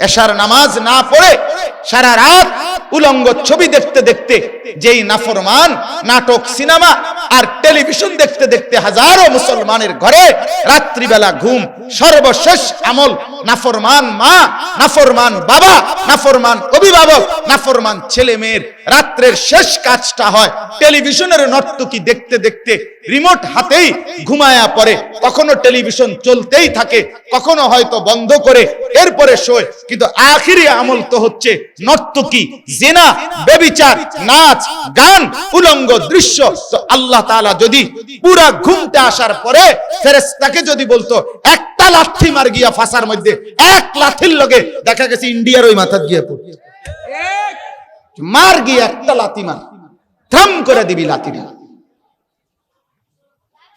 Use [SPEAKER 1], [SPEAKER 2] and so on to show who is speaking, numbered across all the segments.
[SPEAKER 1] এশার নামাজ না পড়ে সারা রাত উলঙ্গ ছবি দেখতে দেখতে যেই নাফরমান, নাটক, সিনেমা আর টেলিভিশন দেখতে দেখতে হাজারো মুসলমানের ঘরে রাত্রিবেলা ঘুম সর্বশেষ আমল। নাফরমান মা নাফরমান বাবা নাফরমান অভিভাবক নাফরমান ছেলে মেয়ের রাত্রের শেষ কাজটা হয়। টেলিভিশনের নর্তকী দেখতে দেখতে রিমোট হাতেই ঘুমায়া পড়ে। কখনো টেলিভিশন চলতেই থাকে, কখনো হয়তো বন্ধ করে। এরপরে শোয়। কিন্তু আখিরি আমল তো হচ্ছে নর্তকী, জেনা বেবিচার নাচ, গান, উলঙ্গ দৃশ্য। আল্লাহ তাআলা যদি পুরা ঘুমতে আসার পরে ফেরেশতাকে যদি বলতো একটা লাঠি মার গিয়া ফাঁসার মধ্যে এক লাঠির লগে দেখা গেছে ইন্ডিয়ার ওই মাথা গিয়ে পড়ছে মার গিয়ে একটা লাথি মার। থাম করে দিবি লাথিটা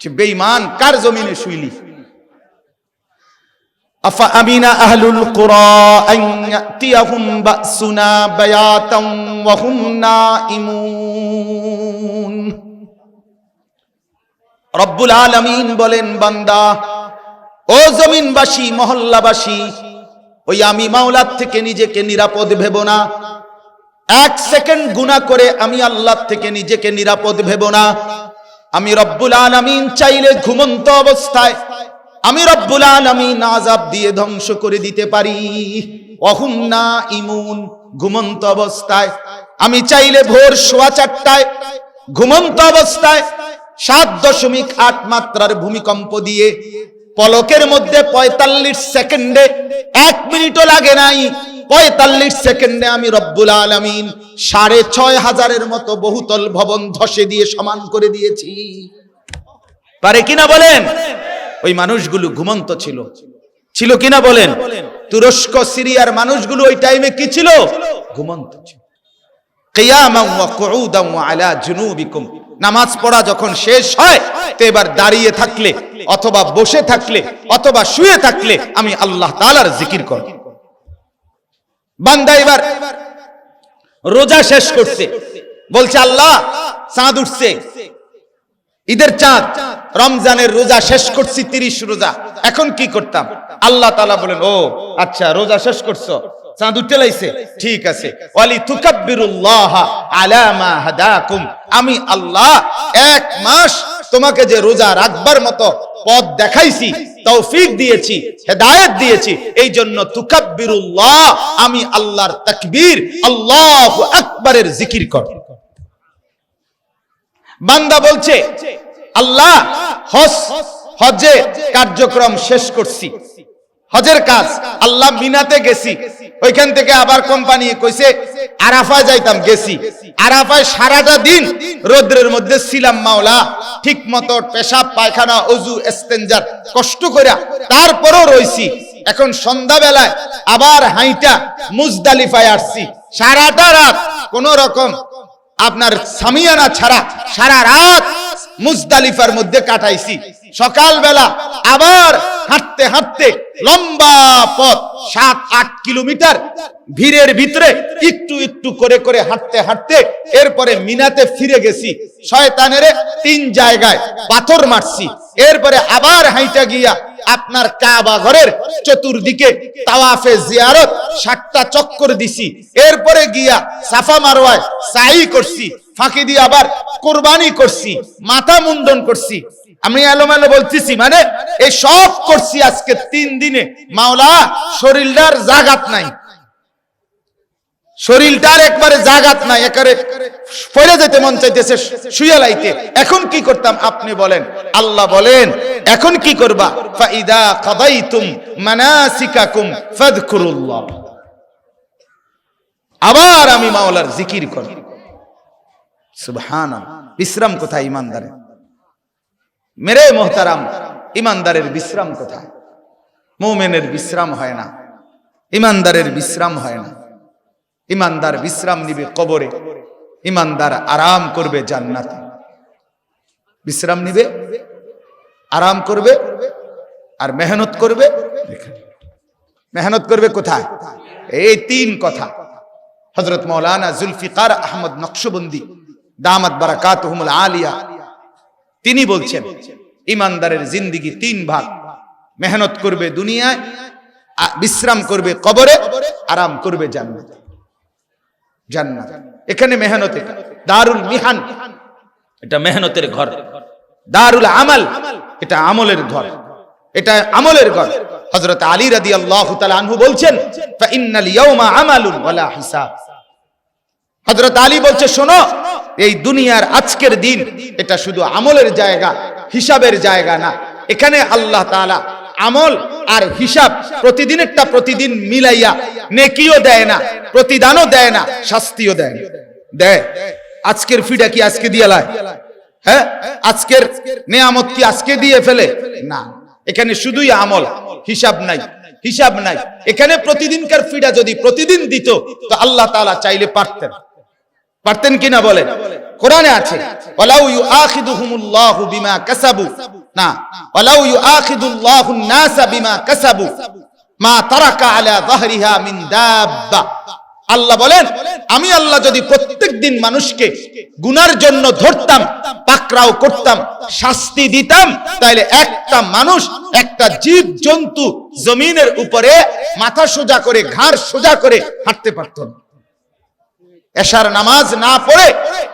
[SPEAKER 1] যে বেঈমান, কার জমিনে শুইলি? আফা আমিনা আহলুল কুরা আন ইয়াতিয়াহুম বাসুনা বায়াতান ওয়া হুম রব্বুল আলামিন বলেন, বান্দা ও জমিনবাসী, মহল্লাবাসী, ওই আমি মাওলার থেকে নিজেকে নিরাপদ ভেব না। এক সেকেন্ড গুণা করে আমি আল্লাহ থেকে নিজেকে নিরাপদ ভেব না। আমি রব্বুল আলামিন চাইলে ঘুমন্ত অবস্থায় আমি রব্বুল আলামিন আজাব দিয়ে ধ্বংস করে দিতে পারি। অহুম না ইমুন ঘুমন্ত অবস্থায়। আমি চাইলে ভোর সোয়া চারটায় ঘুমন্ত অবস্থায় সাত দশমিক আট মাত্রার ভূমিকম্প দিয়ে পলকের মধ্যে পঁয়তাল্লিশ সেকেন্ডে এক মিনিটও লাগে নাই। পঁয়তাল্লিশ সেকেন্ডে আমি রব্বুল আলামিন সাড়ে ছয় হাজারের মতো বহুতল ভবন ধসে দিয়ে সমান করে দিয়েছি। পারে কিনা বলেন? ওই মানুষগুলো ঘুমন্ত ছিল। ছিল কিনা বলেন? তুরস্ক, সিরিয়ার মানুষগুলো ওই টাইমে কি ছিল? ঘুমন্ত ছিল। ওয়া আলা জুনুবিকুম। নামাজ পড়া যখন শেষ হয়, তো এবার দাঁড়িয়ে থাকলে, অথবা বসে থাকলে, অথবা শুয়ে থাকলে আমি আল্লাহ তাআলার জিকির করব। বান্দা এবার রোজা শেষ করছে, বলছে, আল্লাহ, চাঁদ উঠছে। ঈদের চাঁদ, রমজানের রোজা শেষ করছি, তিরিশ রোজা। এখন কি করতাম? আল্লাহ তালা বলেন, ও আচ্ছা রোজা শেষ করছ? চাঁদ উঠে লাইছে। ঠিক আছে। ওয়ালি তুকাব্বিরুল্লাহ আলা মা হাদাকুম। আমি আল্লাহ এক মাস তোমাকে যে রোজা রাখবার মতো পথ দেখাইছি, তৌফিক দিয়েছি, হেদায়েত দিয়েছি এই জন্য তুকাব্বিরুল্লাহ আমি আল্লাহর তাকবীর আল্লাহু আকবারের জিকির কর। বান্দা বলছে, আল্লাহ হজ, হজে কার্যক্রম শেষ করছি। হজের কাজ। আল্লাহ মিনাতে গেছি। ওইখান থেকে আবার কোম্পানি কইছে, আরাফায় যাইতাম, গেছি। আরাফায় সারাটা দিন রোদ্রের মধ্যে ছিলাম মাওলা। ঠিক মতো পেশাব, পায়খানা, অজু, এস্তেঞ্জার, কষ্ট করে তারপরও রইছি। এখন সন্ধ্যাবেলায় আবার হাইটা মুজদালিফায় আসছি। সারাটা রাত কোন রকম আপনার সামিয়ানা ছাড়া সারা রাত মুজদালিফার মধ্যে কাটাইছি। সকালবেলা আবার হাঁটতে হাঁটতে লম্বা পথ, সাত, আট কিলোমিটার ভিড়ের ভিতরে একটু একটু করে করে হাঁটতে হাঁটতে এরপরে মিনাতে ফিরে গেছি। শয়তানের তিন জায়গায় পাথর মারছি। এরপরে আবার হাইটা গিয়া আপনার কাবা ঘরের চতুর্দিকে তাওয়াফে জিয়ারত সাতটা চক্কর দিছি। এরপরে গিয়া সাফা মারওয়ায় সাই করছি, ফাঁকি দিয়ে আবার কোরবানি করছি, মাথা মুন্ডন করছি। আমি এলোমেলো বলতেছি মানে এই সব করছি আজকে তিন দিনে। মাওলা, শরীরটার জাগাত নাই। শরীরটার একবারে জাগাত নাই একারে পড়ে যেতে মন চাইতেছে, শুয়ে লাইতে। এখন কি করতাম, আপনি বলেন। আল্লাহ বলেন, এখন কি করবা? ফাইদা কাদাইতুম মানাসিকাকুম ফাযকুরুল্লাহ আবার আমি মাওলার জিকির করি সুবহানাল্লাহ, বিশ্রাম কোথায় ইমানদারে মেরে মোহতারাম, ইমানদারের বিশ্রাম কোথায়? মোমেনের বিশ্রাম হয় না, ইমানদারের বিশ্রাম হয় না। ইমানদার বিশ্রাম নিবে কবরে, ইমানদার আরাম করবে জান্নাতে। বিশ্রাম নিবে, আরাম করবে আর মেহনত করবে মেহনত করবে কোথায়? এই তিন কথা। হজরত মৌলানা জুলফিকার আহমদ নকশবন্দি, দামাত বারাকাত আলিয়া তিনি বলছেন, ইমানদারের জিন্দিগি তিন ভাগ। মেহনত করবে দুনিয়ায় বিশ্রাম করবে কবরে, আরাম করবে জান্নাত। জান্নাত। এখানে মেহনত। দারুল মিহান। এটা মেহনতের ঘর। দারুল আমাল। এটা আমলের ঘর। এটা আমলের ঘর। হযরত আলী রাদিয়াল্লাহু তাআলা আনহু বলছেন, ফা ইন্নাল ইয়াউমা আমালুন ওয়ালা হিসাব। হযরত আলী বলছে, শোনো, এই দুনিয়ার আজকের দিন এটা শুধু আমলের জায়গা, হিসাবের জায়গা না। এখানে আল্লাহ তাআলা আমল আর হিসাব প্রতিদিনেরটা প্রতিদিন মিলাইয়া নেকিও দেয় না, প্রতিদানও দেয় না, শাস্তিও দেয় না। দেয়। আজকের ফিটা কি আজকে দিয়ে লায়? হ্যাঁ? আজকের নেয়ামত কি আজকে দিয়ে ফেলে? না। এখানে শুধুই আমল, হিসাব নাই হিসাব নাই। এখানে প্রতিদিনকার ফিডা যদি প্রতিদিন দিত, তো আল্লাহ তাআলা চাইলে পারতেন। পারতেন কিনা বলেন? কোরআনে আছে, ওয়ালাউ ইউআখিদুহুমুল্লাহু বিমা কাসাবু। না, ওয়ালাউ নাসা বিমা কাসাবু। মা তারাকা আলা যাহরিহা মিন দাব্বা। আল্লাহ বলেন, আমি আল্লাহ যদি প্রত্যেক দিন মানুষকে গুনার জন্য ধরতাম, পাকড়াও করতাম, শাস্তি দিতাম তাহলে একটা মানুষ, একটা জীব জন্তু জমিনের উপরে মাথা সোজা করে, ঘাড় সোজা করে হাঁটতে পারত না। এশার নামাজ না পড়ে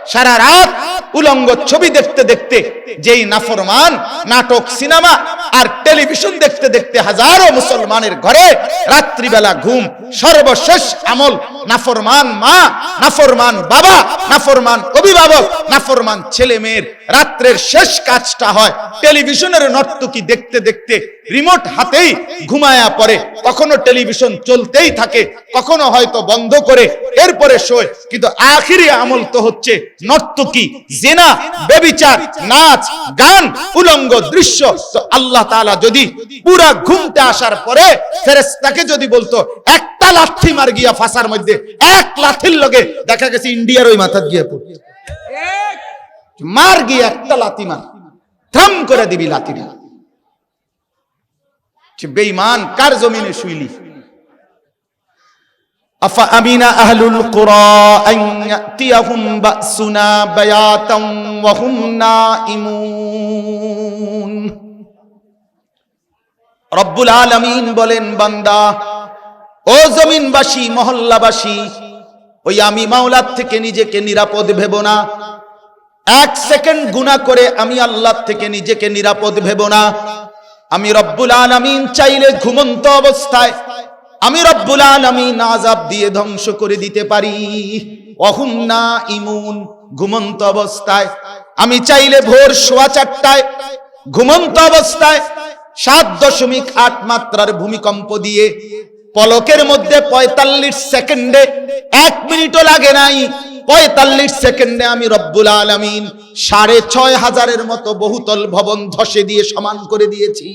[SPEAKER 1] সারা রাত উলঙ্গ ছবি দেখতে দেখতে যেই নাফরমান নাটক সিনেমা আর টেলিভিশন দেখতে দেখতে হাজারো মুসলমানের ঘরে রাত্রিবেলা ঘুম, সর্বশেষ আমল, নাফরমান মা, নাফরমান বাবা, নাফরমান অভিভাবক, নাফরমান ছেলে মেয়ের রাত্রের শেষ কাজটা হয়। টেলিভিশনের নর্তকী দেখতে দেখতে রিমোট হাতেই ঘুমায়া পড়ে। কখনো টেলিভিশন চলতেই থাকে, কখনো হয়তো বন্ধ করে, এরপরে শোয়। কিন্তু আখিরি আমল তো হচ্ছে নর্তকী, জেনা বেবিচার নাচ, গান, উলঙ্গ দৃশ্য। আল্লাহ তাআলা যদি পুরা ঘুমতে আসার পরে ফেরেশতাকে যদি বলতো, একটা লাঠি মার গিয়া ফাঁসার মধ্যে, এক লাঠির লগে দেখা গেছে ইন্ডিয়ার ওই মাথার গিয়া পড়ে। মার গিয়ে একটা লাথি মার, থাম করে দিবি লাথিটা যে বেঈমান, কার জমিনে শুইলি? আফা আমিনা আহলুল কুরা আন ইয়াতিয়াহুম বাসুনা বায়াতাম ওয়া হুম নাইমুন রব্বুল আলামিন বলেন, বান্দা, ও জমিনবাসী, মহল্লাবাসী, ওই আমি মাওলার থেকে নিজেকে নিরাপদ ভেব না। এক সেকেন্ড গুণা করে আমি আল্লাহ থেকে নিজেকে নিরাপদ ভেব না। আমি রব্বুল আলামিন চাইলে ঘুমন্ত অবস্থায় আমি রব্বুল আলামিন আযাব দিয়ে ধ্বংস করে দিতে পারি। অহুম না ইমুন, ঘুমন্ত অবস্থায়। আমি চাইলে ভোর সোয়া চারটায় ঘুমন্ত অবস্থায় সাত দশমিক আট মাত্রার ভূমিকম্প দিয়ে পলকের মধ্যে পঁয়তাল্লিশ সেকেন্ডে এক মিনিটও লাগে নাই। পঁয়তাল্লিশ সেকেন্ডে আমি রব্বুল আলামিন সাড়ে ছয় হাজারের মতো বহুতল ভবন ধসে দিয়ে সমান করে দিয়েছি।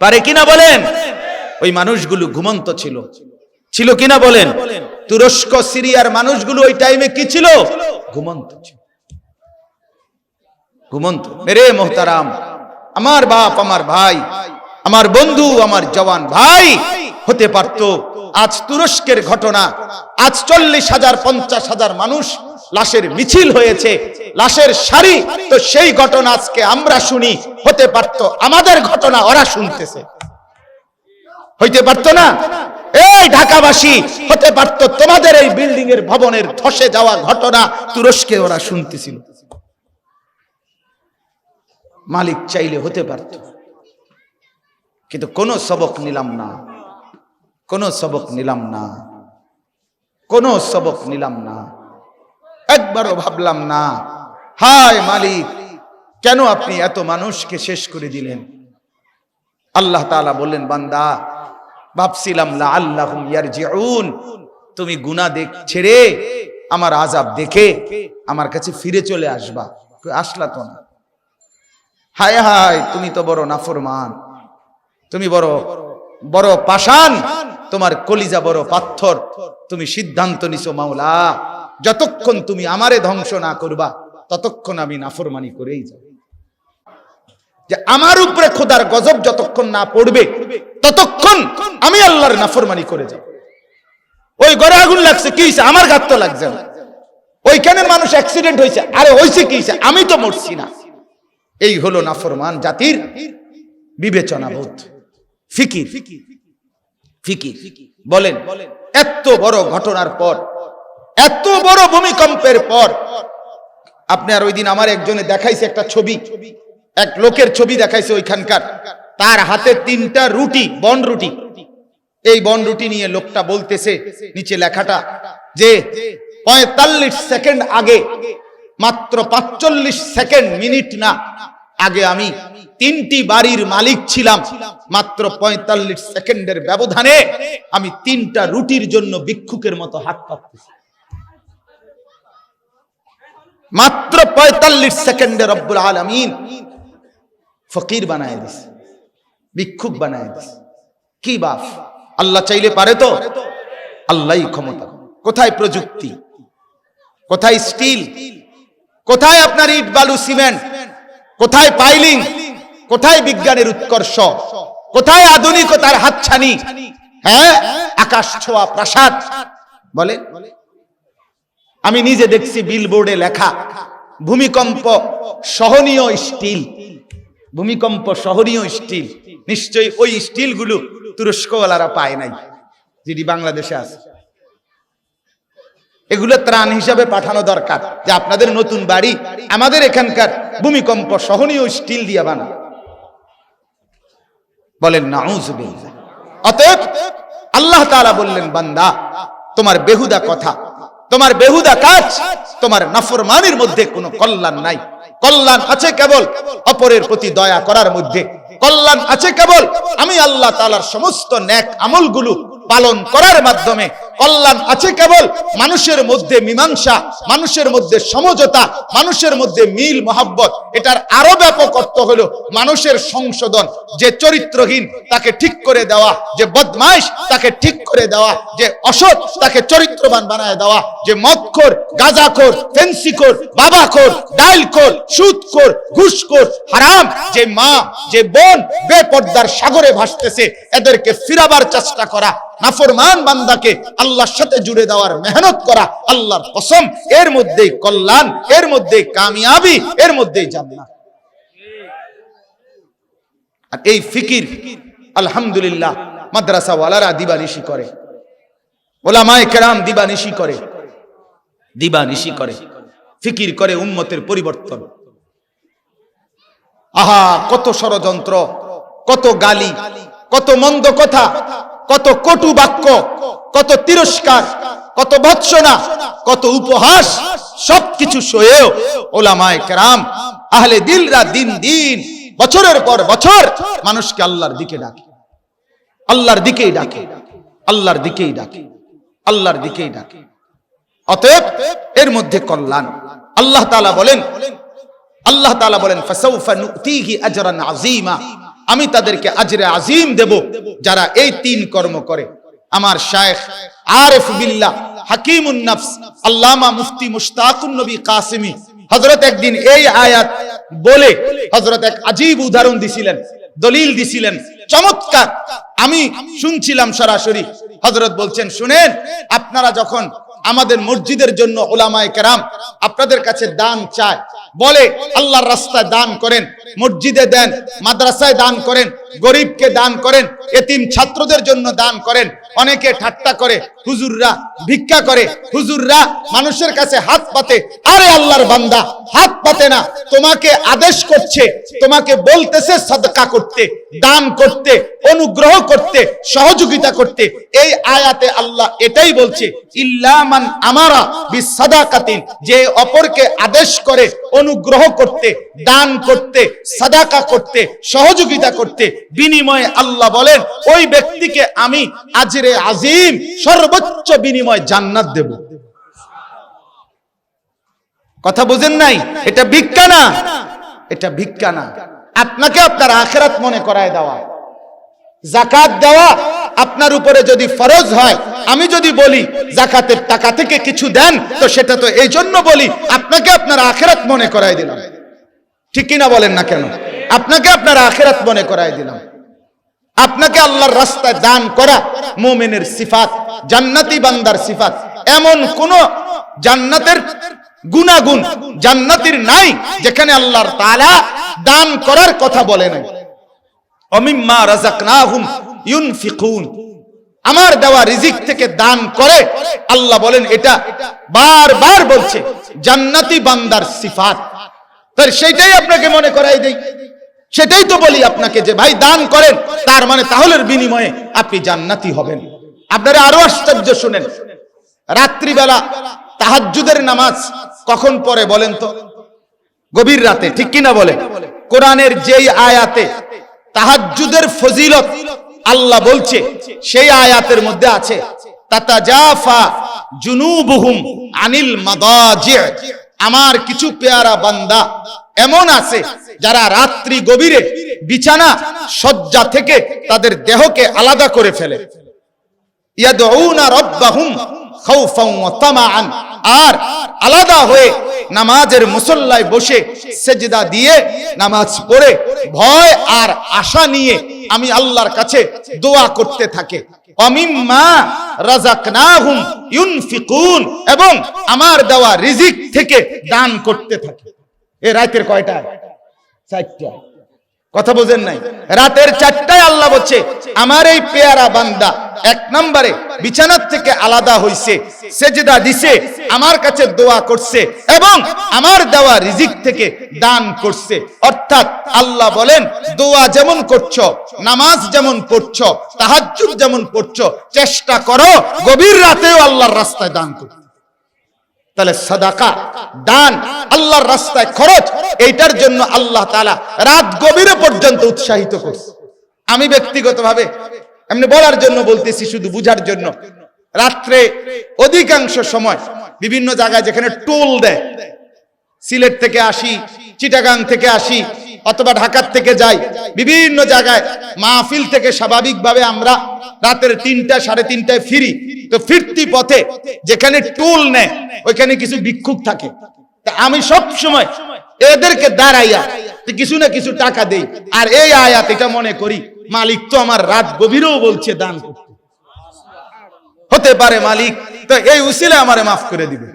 [SPEAKER 1] পারে কিনা বলেন? ওই মানুষগুলো ঘুমন্ত ছিল। ছিল কিনা বলেন? তুরস্ক, সিরিয়ার মানুষগুলো ওই টাইমে কি ছিল? ঘুমন্ত ছিল। ঘুমন্ত। মেরে মোহতারাম। আমার বাপ, আমার ভাই, আমার বন্ধু, আমার জওয়ান ভাই হতে পারত। আজ তুরস্কের ঘটনা, আজ চল্লিশ হাজার, পঞ্চাশ হাজার মানুষ লাশের মিছিল হয়েছে, লাশের সারি। তো সেই ঘটনা আজকে আমরা শুনি, হতে পারত, আমাদের ঘটনা ওরা শুনতেছে। হইতে পারতো না? এই ঢাকাবাসী, হতে পারতো তোমাদের এই বিল্ডিং এর ভবনের ধসে যাওয়া ঘটনা তুরস্কে ওরা শুনতেছিল। মালিক চাইলে হতে পারত। কিন্তু কোনো সবক নিলাম না। কোনো সবক নিলাম না। কোনো সবক নিলাম না। একবারও ভাবলাম না, হায় মালিক, কেন আপনি এত মানুষকে শেষ করে দিলেন? আল্লাহ তাআলা বললেন, বান্দা, ভাবছিলাম লা ইয়ারজিউন, তুমি গুনাহ দেখ, ছেড়ে আমার আজাব দেখে আমার কাছে ফিরে চলে আসবা। আসলা তো না। হায় হায়, তুমি তো বড় নাফরমান। তুমি বড় বড় পাষাণ। তোমার কলিজা বড় পাথর। তুমি সিদ্ধান্ত নিছো মাওলা। যতক্ষণ তুমি আমারে ধ্বংস না করবা, ততক্ষণ আমি নাফরমানি করেই যাব। যে আমার উপরে খোদার গজব যতক্ষণ না পড়বে, ততক্ষণ আমি আল্লাহর নাফরমানি করে যাব। ওই ঘরে আগুন লাগছে, কি আমার গাত লাগছে না। ওইখানের মানুষ অ্যাক্সিডেন্ট হয়েছে আরে হয়েছে কি আমি তো মরছি না। এই হলো নাফরমান জাতির বিবেচনা বোধ ফিকির। ফিকির। বলেন, এত বড় ঘটনার পর, এত বড় ভূমিকম্পের পর, আপনি আর ওই দিন আমার একজনে দেখাইছে একটা ছবি। এক লোকের ছবি দেখাইছে ওইখানকার। তার হাতে তিনটা রুটি, বন রুটি। এই বন রুটি নিয়ে লোকটা বলতেছে, নিচে লেখাটা যে পঁয়তাল্লিশ সেকেন্ড আগে মাত্র পাঁচচল্লিশ সেকেন্ড, মিনিট না। আগে আমি তিনটি বাড়ির মালিক ছিলাম। মাত্র পঁয়তাল্লিশ সেকেন্ডের ব্যবধানে আমি তিনটা রুটির জন্য ভিক্ষুকের মতো হাত পাততেছি। মাত্র পঁয়তাল্লিশ সেকেন্ডে রব্বুল আলমিন ফকির বানায় দিস ভিক্ষুক বানায় দিস কি বাপ আল্লাহ চাইলে পারে তো? আল্লাহই ক্ষমতা। কোথায় প্রযুক্তি? কোথায় স্টিল? কোথায় আপনার ইট বালু সিমেন্ট? কোথায় পাইলিং? কোথায় বিজ্ঞানের উৎকর্ষ? কোথায় আধুনিকতার হাতছানি? হ্যাঁ? আকাশ ছোঁয়া প্রাসাদ। বলে? আমি নিজে দেখছি বিলবোর্ডে লেখা, ভূমিকম্প সহনীয় স্টিল। ভূমিকম্প সহনীয় স্টিল। নিশ্চয়ই ওই স্টিলগুলো তুরস্কওয়ালারা পায় নাই যেটি বাংলাদেশে আছে। এগুলো ত্রাণ হিসাবে পাঠানো দরকার। যে আপনাদের নতুন বাড়ি, আমাদের এখানকার ভূমিকম্প সহনীয় স্টিল দিয়ে বানা। বলেন নাউজুবিল্লাহ অতএব আল্লাহ তাআলা বললেন, বান্দা, তোমার বেহুদা কথা, তোমার বেহুদা কাজ, তোমার নাফরমানির মধ্যে কোনো কল্যাণ নাই। কল্যাণ আছে কেবল অপরের প্রতি দয়া করার মধ্যে। কল্যাণ আছে কেবল আমি আল্লাহ তালার সমস্ত ন্যাক আমলগুলো পালন করার মাধ্যমে। কল্যাণ আছে কেবল মানুষের মধ্যে মীমাংসা, মানুষের মধ্যে সমঝোতা, মানুষের মধ্যে মিল মহাব্বত। এটার আরও ব্যাপক অর্থ হলো মানুষের সংশোধন, যে চরিত্রহীন তাকে ঠিক করে দেওয়া, যে বদমাইশ তাকে ঠিক করে দেওয়া, যে অসৎ তাকে চরিত্রবান বানায় দেওয়া, যে মদখোর, গাঁজাখোর, ফেন্সিখোর, বাবাখোর, ডাইলখোর, সুদখোর, ঘুষখোর, হারাম, যে মা, যে বোন বেপর্দার সাগরে ভাসতেছে, এদেরকে ফিরাবার চেষ্টা করা নাফরমান বান্দাকে আল্লাহর সাথে জুড়ে দেওয়ার মেহনত করা আল্লাহর কসম। এর মধ্যেই কল্যাণ, এর মধ্যেই কামিয়াবি, এর মধ্যেই জান্নাত। আর এই ফিকির, আলহামদুলিল্লাহ মাদ্রাসা ওয়ালারা দিবানিশি করে। ওলামায়ে কেরাম দিবানিশি করে। দিবানিশি করে। ফিকির করে উন্মতের পরিবর্তন। আহা, কত ষড়যন্ত্র, কত গালি, কত মন্দ কথা। কত কটু বাক্য, কত তিরস্কার, কত ভৎসনা, কত উপহাস, সবকিছু সয়েও ওলামায় কেরাম, আহলে দিলরা দিন দিন, বছরের পর বছর মানুষকে আল্লাহর দিকে ডাকে। আল্লাহর দিকেই ডাকে, আল্লাহর দিকেই ডাকে, আল্লাহর দিকেই ডাকে। অতএব এর মধ্যে কল্যাণ। আল্লাহ তালা বলেন, আল্লাহ তালা বলেন, ফাসাউফা নুতিহি আজরান আযীমা। আমি তাদেরকে আজরে আজিম দেব যারা এই তিন কর্ম করে। আমার শায়েখ আরেফ বিল্লাহ হাকিমুন নফস আল্লামা মুফতি মুশতাকুন নবী কাসিমি হযরত একদিন এই আয়াত বলে হযরত এক আজীব উদাহরণ দিছিলেন, দলিল দিছিলেন। চমৎকার! আমি শুনছিলাম সরাসরি। হযরত বলছেন, শুনেন, আপনারা যখন আমাদের মসজিদের জন্য ওলামায়ে কেরাম আপনাদের কাছে দান চায় বলে, আল্লাহর রাস্তায় দান করেন, মসজিদে দেন, মাদ্রাসায় দান করেন, গরিবকে দান করেন, এতিম ছাত্রদের জন্য দান করেন অনেকে ঠাট্টা করে, হুজুররা ভিক্ষা করে, হুজুররা মানুষের কাছে হাত পাতে। আরে আল্লাহর বান্দা, হাত পাতে না। তোমাকে আদেশ করছে, তোমাকে বলতেছে সাদকা করতে, দান করতে, অনুগ্রহ করতে, সহযোগিতা করতে। এই আয়াতে আল্লাহ এটাই বলছে ইল্লামান আমারা বিসাদাকাতিন। যে অপরকে আদেশ করে, অনুগ্রহ করতে, দান করতে, সাদাকা করতে, সহযোগিতা করতে, বিনিময়ে আল্লাহ বলেন, ওই ব্যক্তিকে আমি আজরে আজিম, সর্বোচ্চ বিনিময় জান্নাত দেব। কথা বুঝেন নাই? এটা ভিক্ষা না? এটা ভিক্ষা না। আপনাকে আপনার আখেরাত মনে করায় দেওয়া। জাকাত দেওয়া আপনার উপরে যদি ফরজ হয়, আমি যদি বলি জাকাতের টাকা থেকে কিছু দেন, তো সেটা তো এই জন্য বলি, আপনাকে আপনার আখেরাত মনে করাই দিলাম। ঠিক কিনা বলেন না কেন? আপনাকে আপনার আখেরাত মনে করাই দিলাম। আপনাকে আল্লাহর রাস্তায় দান করা মোমেনের সিফাত, জান্নাতি বান্দার সিফাত। এমন কোন জান্নাতের গুনাগুণ জান্নাতির নাই যেখানে আল্লাহর তালা দান করার কথা বলে নাই। অমিম্মা রাজাকনাহুম ইউনফিকুন। আমার দেওয়া রিজিক থেকে দান করে আল্লাহ বলেন, এটা বারবার বলছে, জান্নাতি বান্দার সিফাত। তার সেটাই আপনাকে মনে করাই দেই। সেটাই তো বলি আপনাকে যে ভাই দান করেন, তার মানে তাহলে বিনিময়ে আপনি জান্নাতি হবেন। আপনারা আরও আশ্চর্য শুনেন। রাত্রিবেলা তাহাজ্জুদের নামাজ কখন পরে বলেন তো? গভীর রাতে, ঠিক কিনা বলে? কোরআনের যেই আয়াতে তাহাজ্জুদের ফজিলত আল্লাহ বলছে, সেই আয়াতের মধ্যে আছে আমার কিছু পেয়ারা বান্দা এমন আছে যারা রাত্রি গভীরে বিছানা শয্যা থেকে তাদের দেহকে আলাদা করে ফেলে। আর আলাদা হয়ে নামাজের মুসল্লায় বসে সেজদা দিয়ে নামাজ পড়ে ভয় আর আশা নিয়ে আমি আল্লাহর কাছে দোয়া করতে থাকে। এবং আমার দেওয়া রিজিক থেকে দান করতে থাকে। এ রাতের কয়টা চারটা। কথা বোঝেন নাই? রাতের চারটায় আল্লাহ বলছে, আমার এই পেয়ারা বান্দা এক নম্বরে বিছানার থেকে আলাদা হইছে, সেজদা দিছে, আমার কাছে দোয়া করছে এবং আমার দেওয়া রিজিক থেকে দান করছে। অর্থাৎ আল্লাহ বলেন, দোয়া যেমন করছ, নামাজ যেমন পড়ছো, তাহাজ্জুদ যেমন পড়ছো, চেষ্টা করো, গভীর রাতেও আল্লাহর রাস্তায় দান করতে। তাহলে সাদাকা, দান, আল্লাহর রাস্তায় খরচ, এইটার জন্য আল্লাহ তালা রাত গভীরে পর্যন্ত উৎসাহিত করছে। আমি ব্যক্তিগতভাবে এমনি বলার জন্য বলতেছি, শুধু বুঝার জন্য। রাত্রে অধিকাংশ সময় বিভিন্ন জায়গায় যেখানে টোল দেয়, সিলেট থেকে আসি, চিটাগাং থেকে আসি অথবা ঢাকার থেকে যাই, বিভিন্ন জায়গায় মাহফিল থেকে স্বাভাবিকভাবে আমরা রাতের তিনটা, সাড়ে তিনটায় ফিরি। তো ফিরতি পথে যেখানে টোল নেয়, ওইখানে কিছু ভিক্ষুক থাকে। আমি সব সময় এদেরকে দাঁড়াইয়া কিছু না কিছু টাকা দেই। আর এই আয়াত এটা মনে করি, মালিক তো আমার রাত গভীরেও বলছে দান করতে। হতে পারে মালিক, তো এই উসিলে আমারে মাফ করে দিবে।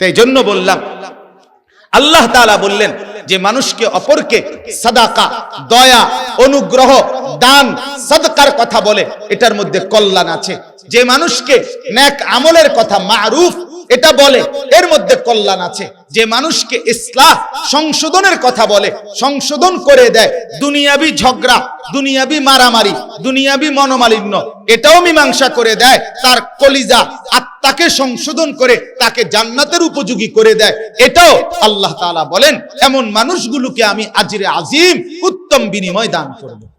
[SPEAKER 1] তো এই জন্য বললাম, আল্লাহ তাআলা বললেন যে মানুষকে অপরকে সাদাকা, দয়া, অনুগ্রহ, দান, সদকার কথা বলে, এটার মধ্যে কল্যাণ আছে। যে মানুষকে ন্যাক আমলের কথা, মারুফ এটা বলে, এর মধ্যে কল্যাণ আছে। যে মানুষকে ইসলাহ, সংশোধনের কথা বলে, সংশোধন করে দেয়, দুনিয়াবি ঝগড়া, দুনিয়াবি মারামারি, দুনিয়াবি মনোমালিন্য, এটাও মীমাংসা করে দেয়, তার কলিজা, আত্মাকে সংশোধন করে, তাকে জান্নাতের উপযোগী করে দেয়। এটাও আল্লাহ তাআলা বলেন, এমন মানুষগুলোকে আমি আজিরে আজিম, উত্তম বিনিময় দান করব।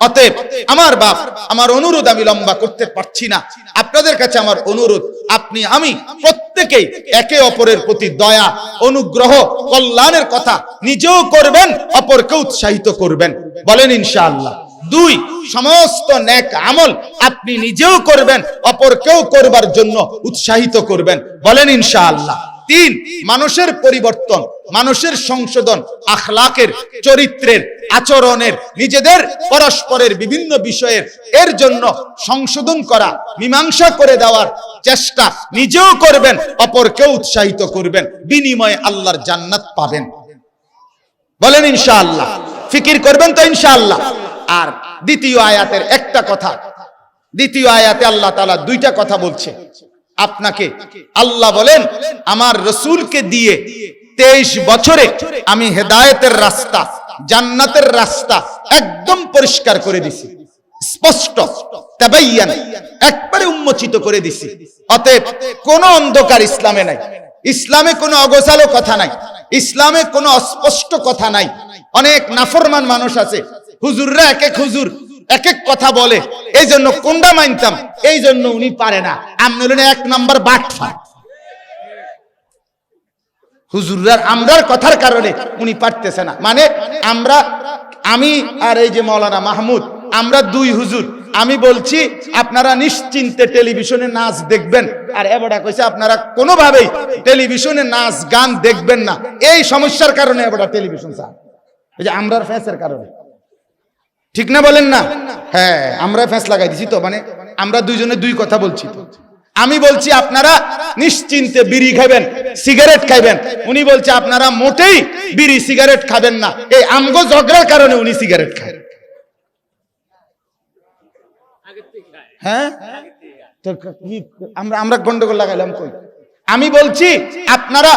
[SPEAKER 1] অতএব আমার বাপ, আমার অনুরোধ আমি লম্বা করতে পারছি না। আপনাদের কাছে আমার অনুরোধ, আপনি, আমি প্রত্যেকেই একে অপরের প্রতি দয়া, অনুগ্রহ, কল্যাণের কথা নিজেও করবেন, অপরকে উৎসাহিত করবেন। বলেন ইনশাআল্লাহ। দুই, সমস্ত ন্যাক আমল আপনি নিজেও করবেন, অপরকেও করবার জন্য উৎসাহিত করবেন। বলেন ইনশাআল্লাহ। তিন, মানুষের পরিবর্তন, মানুষের সংশোধন, আখলাকের, চরিত্রের, আচরণের, নিজেদের পরস্পরের বিভিন্ন বিষয়ের, এর জন্য সংশোধন করা, মীমাংসা করে দেওয়ার চেষ্টা নিজেও করবেন অপরকেও উৎসাহিত করবেন, বিনিময়ে আল্লাহর জান্নাত পাবেন। বলেন ইনশাআল্লাহ। ফিকির করবেন তো ইনশাআল্লাহ। আর দ্বিতীয় আয়াতের একটা কথা, দ্বিতীয় আয়াতে আল্লাহ তাআলা দুইটা কথা বলছে। আপনাকে আল্লাহ বলেন, আমার রসুলকে দিয়ে তেইশ বছরে আমি হেদায়েতের রাস্তা, জান্নাতের রাস্তা একদম পরিষ্কার করে দিছি। স্পষ্ট একবারে উন্মোচিত করে দিছি। অতএব কোন অন্ধকার ইসলামে নাই। ইসলামে কোনো অগোছালো কথা নাই। ইসলামে কোনো অস্পষ্ট কথা নাই। অনেক নাফরমান মানুষ আছে। হুজুররা এক এক হুজুর এক এক কথা বলে। এই জন্য কোনটা মানতাম এই জন্য উনি পারে না। আপনি হলেন এক নাম্বার বাটফা। হুজুরার আমরার কথার কারণে উনি পারতেছে না। মানে আমরা, আমি আর এই যে মৌলানা মাহমুদ, আমরা দুই হুজুর। আমি বলছি, আপনারা নিশ্চিন্তে টেলিভিশনে নাচ দেখবেন। আর এবারটা কইছে, আপনারা কোনোভাবেই টেলিভিশনে নাচ, গান দেখবেন না। এই সমস্যার কারণে এবারটা টেলিভিশন স্যার এই যে আমরার ফ্যাসের কারণে। ঠিক না বলেন না? হ্যাঁ আমরা ফ্যাস লাগাই দিছি তো মানে আমরা দুইজনে দুই কথা বলছি আমি বলছি, আপনারা নিশ্চিন্তে বিড়ি খাবেন, সিগারেট খাবেন উনি বলছে, আপনারা মোটেই বিড়ি, সিগারেট খাবেন না। এই আমগো ঝগড়ার কারণে উনি সিগারেট খায়। হ্যাঁ? আমরা আমরা গন্ডগোল লাগাইলাম কই? আমি বলছি, আপনারা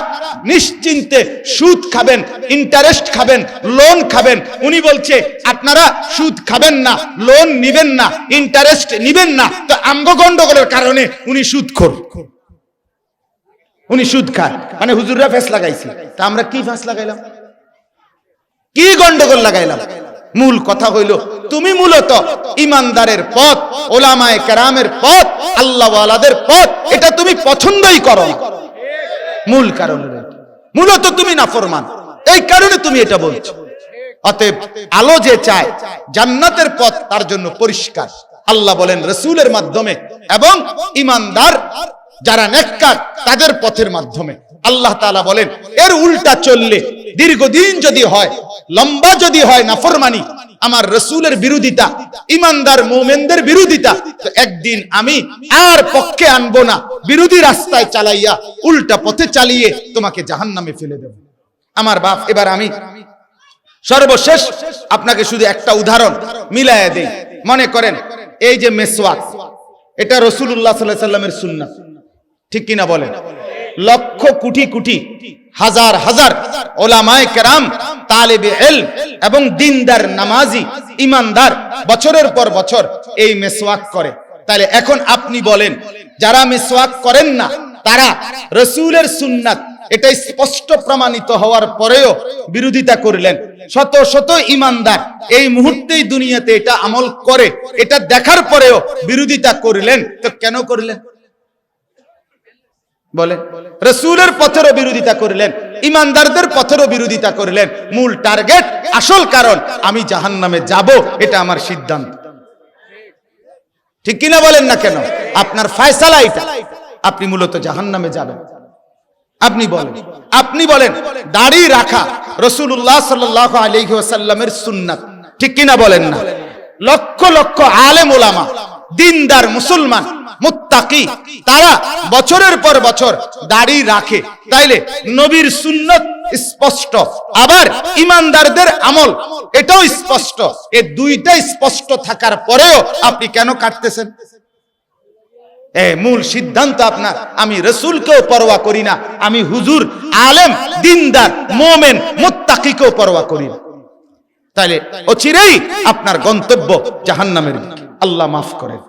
[SPEAKER 1] নিশ্চিন্তে সুদ খাবেন ইন্টারেস্ট খাবেন লোন খাবেন। উনি বলছে, আপনারা সুদ খাবেন না লোন নিবেন না ইন্টারেস্ট নিবেন না। তো আঙ্গ গন্ডগোলের কারণে উনি সুদ খোর। উনি সুদ খায়। মানে হুজুররা ফেস লাগাইছে। তা আমরা কি ফেস লাগাইলাম? কি গন্ডগোল লাগাইলাম? মূল কথা হইল তুমি মূলত ইমানদারের পথ, ওলামায়ে কেরামের পথ, আল্লাহওয়ালাদের পথ, এটা তুমি পছন্দই করো মূল কারণ মূলত তুমি নাফরমান। এই কারণে তুমি এটা বলছো। অতএব আলো যে চায়, জান্নাতের পথ তার জন্য পরিষ্কার। আল্লাহ বলেন রসুলের মাধ্যমে এবং ইমানদার যারা নেককার, তাদের পথের মাধ্যমে। আল্লাহ তাআলা বলেন, এর উল্টা চললে দীর্ঘদিন যদি হয়, লম্বা যদি হয় নাফরমানি আমার রসুলের বিরোধিতা, ইমানদার মোমেনদের বিরোধিতা একদিন আমি আর পক্ষে আনব না, বিরোধী রাস্তায় চালাইয়া উল্টা পথে চালিয়ে তোমাকে জাহান্নামে ফেলে দেব। আমার বাপ, এবার আমি সর্বশেষ আপনাকে শুধু একটা উদাহরণ মিলাইয়া দেই। মনে করেন, এই যে মেসওয়াক, এটা রসুল্লাহ সাল্লাহ সাল্লামের সুন্নাত। ঠিক কিনা বলেন? লক্ষ কোটি কোটি, হাজার হাজার ওলামায়ে কেরাম, তালেবে এল এবং দিনদার নামাজি, ইমানদার বছরের পর বছর এই মেসওয়াক করে। তাহলে এখন আপনি বলেন, যারা মেসওয়াক করেন না, তারা রসুলের সুন্নাত, এটা স্পষ্ট প্রমাণিত হওয়ার পরেও বিরোধিতা করলেন। শত শত ইমানদার এই মুহূর্তেই দুনিয়াতে এটা আমল করে, এটা দেখার পরেও বিরোধিতা করলেন। তো কেন করলেন? বলে, রসুলের পথেরও বিরোধিতা করলেন, ইমানদারদের পথেরও বিরোধিতা করলেন। মূল টার্গেট, আসল কারণ, আমি জাহান নামে যাব, এটা আমার সিদ্ধান্ত। ঠিক কিনা বলেন না কেন? আপনার ফায়সালা এটা। আপনি মূলত জাহান নামে যাবেন। আপনি বলেন আপনি বলেন, দাড়ি রাখা রসুল্লাহ সাল্লাহ আলহি ওয়াসাল্লামের সুন্নাত। ঠিক কিনা বলেন না? লক্ষ লক্ষ আলেম ওলামা দিনদার মুসলমান, মুত্তাকি, তারা বছরের পর বছর দাড়ি রাখে। তাইলে নবীর সুন্নত স্পষ্ট। আবার ইমানদারদের আমল, এটাও স্পষ্ট। এ দুইটা স্পষ্ট থাকার পরেও আপনি কেন কাটতেছেন? মূল সিদ্ধান্ত আপনার। আমি রসুলকেও পরোয়া করি না। আমি হুজুর, আলেম, দিনদার, মোমেন, মোত্তাকিকেও পরোয়া করি না। তাহলে অচিরেই আপনার গন্তব্য জাহান্নামের দিকে। আল্লাহ মাফ করেন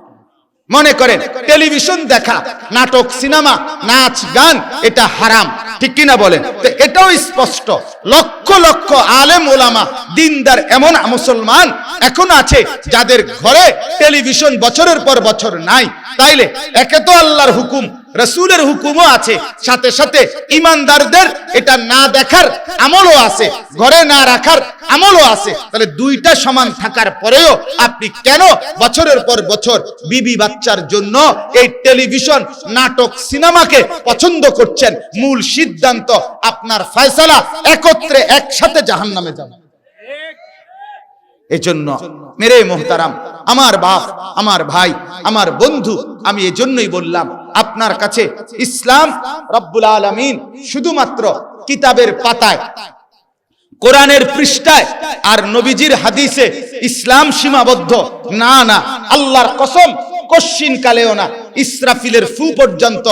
[SPEAKER 1] মনে করেন, টেলিভিশন দেখা, নাটক, সিনেমা, নাচ, গান, এটা হারাম। ঠিক কিনা বলেন? এটাও স্পষ্ট। লক্ষ লক্ষ আলেম ওলামা, দিনদার এমন মুসলমান এখন আছে যাদের ঘরে টেলিভিশন বছরের পর বছর নাই। তাইলে একে তো আল্লাহর হুকুম রসুলের হুকুমও আছে। সাথে সাথে ইমানদারদের এটা না দেখার আমলও আছে, ঘরে না রাখার আমলও আছে। তাহলে দুইটা সমান থাকার পরেও আপনি কেন বছরের পর বছর বিবি বাচ্চার জন্য এই টেলিভিশন, নাটক, সিনেমাকে পছন্দ করছেন? মূল সিদ্ধান্ত আপনার ফয়সালা একত্রে একসাথে জাহান্নামে যাবে। এজন্য মেরে মোহতারাম, আমার বাপ, আমার ভাই, আমার বন্ধু, আমি এজন্যই বললাম আপনার কাছে ইসলাম রব্বুল আলমিন শুধুমাত্র কিতাবের পাতায়, কোরআনের পৃষ্ঠায় আর নবীজির হাদিসে ইসলাম সীমাবদ্ধ। না না, আল্লাহর কসম, কশ্চিন কালেও না। ইসরাফিলের ফু পর্যন্ত,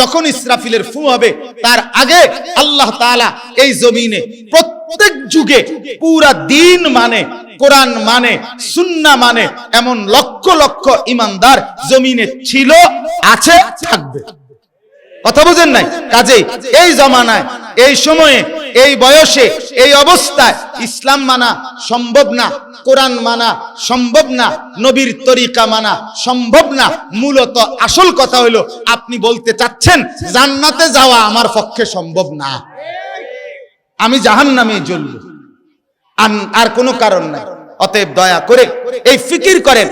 [SPEAKER 1] যখন ইসরাফিলের ফু হবে, তার আগে আল্লাহ তাআলা এই জমিনে প্রত্যেক যুগে পুরা দিন মানে কোরআন মানে সুন্না মানে এমন লক্ষ লক্ষ ইমানদার জমিনে ছিল, আছে, থাকবে। কথা বুঝেন নাই? কাজে এই জমানায়, এই সময়ে, এই বয়সে, এই অবস্থায় ইসলাম মানা সম্ভব না, কোরআন মানা সম্ভব না, নবীর তরিকা মানা সম্ভব না। মূলত আসল কথা হলো, আপনি বলতে চাচ্ছেন, জান্নাতে যাওয়া আমার পক্ষে সম্ভব না। আমি জাহান নামে জ্বলব। আর কোনো কারণ নাই। অতএব দয়া করে এই ফিকির করেন।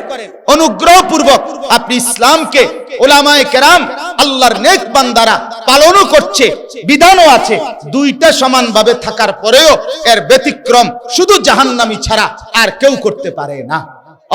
[SPEAKER 1] অনুগ্রহ পূর্বক আপনি ইসলামকে ওলামায়ে কেরাম আল্লাহর নেক বান্দারা পালনও করছে, বিধানও আছে। দুইটা সমানভাবে থাকার পরেও এর ব্যতিক্রম শুধু জাহান্নামি ছাড়া আর কেউ করতে পারে না।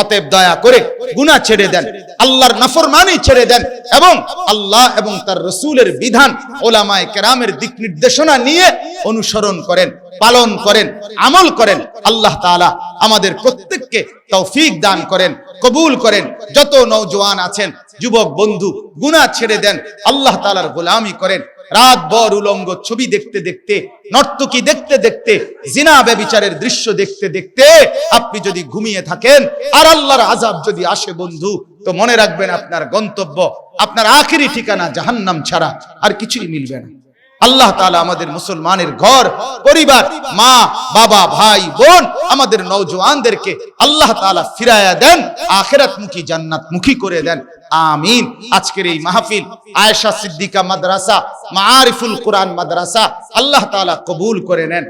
[SPEAKER 1] অতএব দয়া করে গুনাহ ছেড়ে দেন। আল্লাহর নাফরমানি ছেড়ে দেন এবং আল্লাহ এবং তার রসুলের বিধান ওলামায়ে কেরামের দিক নির্দেশনা নিয়ে অনুসরণ করেন, পালন করেন, আমল করেন। আল্লাহ তাআলা আমাদের প্রত্যেককে তৌফিক দান করেন, কবুল করেন। যত নৌজওয়ান আছেন, যুবক, বন্ধু, গুনাহ ছেড়ে দেন। আল্লাহ তালার গোলামি করেন। রাত ভর উলঙ্গ ছবি দেখতে দেখতে, নর্তকী দেখতে দেখতে, জিনা ব্যবিচারের দৃশ্য দেখতে দেখতে, আপনি যদি ঘুমিয়ে থাকেন, আর আল্লাহর আজাব যদি আসে বন্ধু, তো মনে রাখবেন আপনার গন্তব্য, আপনার আখেরি ঠিকানা জাহান্নাম ছাড়া আর কিছুই মিলবে না। আল্লাহ তালা আমাদের মুসলমানের ঘর, পরিবার, মা, বাবা, ভাই, বোন আমাদের নৌজওয়ানদেরকে আল্লাহ তালা ফিরায়া দেন আখেরাত মুখী জান্নাত মুখী করে দেন। আমিন। আজকের এই মাহফিল আয়েশা সিদ্দিকা মাদ্রাসা মারিফুল কোরআন মাদ্রাসা আল্লাহ তালা কবুল করে নেন।